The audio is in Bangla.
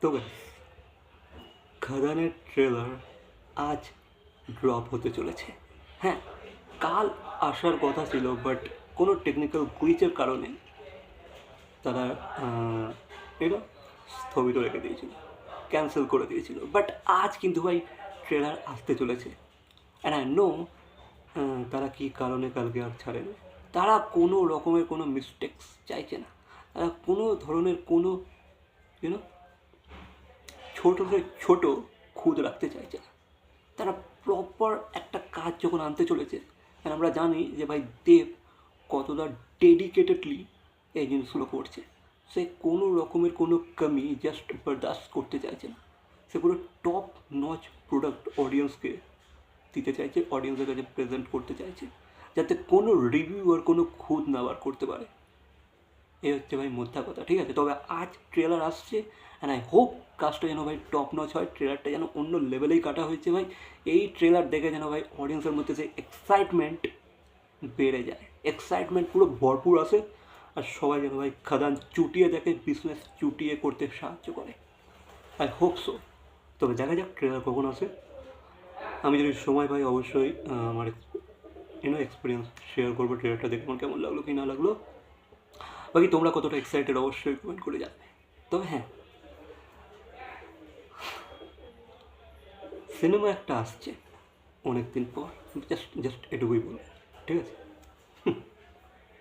তো খাদানের ট্রেলার আজ ড্রপ হতে চলেছে। হ্যাঁ কাল আসার কথা ছিল বাট কোনো টেকনিক্যাল গ্লিচের কারণে তারা এটা স্থগিত রেখে দিয়েছিল ক্যান্সেল করে দিয়েছিল। বাট আজ কিন্তু ভাই ট্রেলার আসতে চলেছে। অ্যান্ড আই নো তারা কী কারণে কালকে আর ছাড়েনি? তারা কোনো রকমের কোনো মিস্টেক্স চাইছে না। কোনো ধরনের কোনো ইউনো ছোটো ছোট খুদ রাখতে চাইছে না। তারা প্রপার একটা কাজ যখন আনতে চলেছে, আর আমরা জানি যে ভাই দেব কতটা ডেডিকেটেডলি এই জিনিসগুলো করছে। সে কোনো রকমের কোনো কমি জাস্ট বরদাস্ত করতে চাইছে না। সে পুরো টপ নচ প্রোডাক্ট অডিয়েন্সকে দিতে চাইছে অডিয়েন্সের কাছে প্রেজেন্ট করতে চাইছে, যাতে কোনো রিভিউ আর কোনো খুদ না বার করতে পারে। এই হচ্ছে ভাই মোদ্দা কথা, ঠিক আছে? তবে আজ ট্রেলার আসছে অ্যান্ড আই হোপ কাজটা যেন ভাই টপ নচ হয় ট্রেলারটা যেন অন্য লেভেলেই কাটা হয়েছে ভাই। এই ট্রেলার দেখে যেন ভাই অডিয়েন্সের মধ্যে যে এক্সাইটমেন্ট বেড়ে যায়। এক্সাইটমেন্ট পুরো ভরপুর আসে আর সবাই যেন ভাই খাদান চুটিয়ে দেখে বিজনেস চুটিয়ে করতে সাহায্য করে। আই হোপ সো তবে দেখা যাক ট্রেলার কখন আসে। আমি যদি সময় পাই, অবশ্যই আমার ইউনো এক্সপিরিয়েন্স শেয়ার করব ট্রেলারটা দেখে আমার কেমন লাগল, কি না লাগল। বাকি তোমরা কতটা এক্সাইটেড অবশ্যই কমেন্ট করে যাবে তবে হ্যাঁ। সিনেমা একটা আসছে অনেক দিন পর জাস্ট জাস্ট এটুকুই বলব, ঠিক আছে?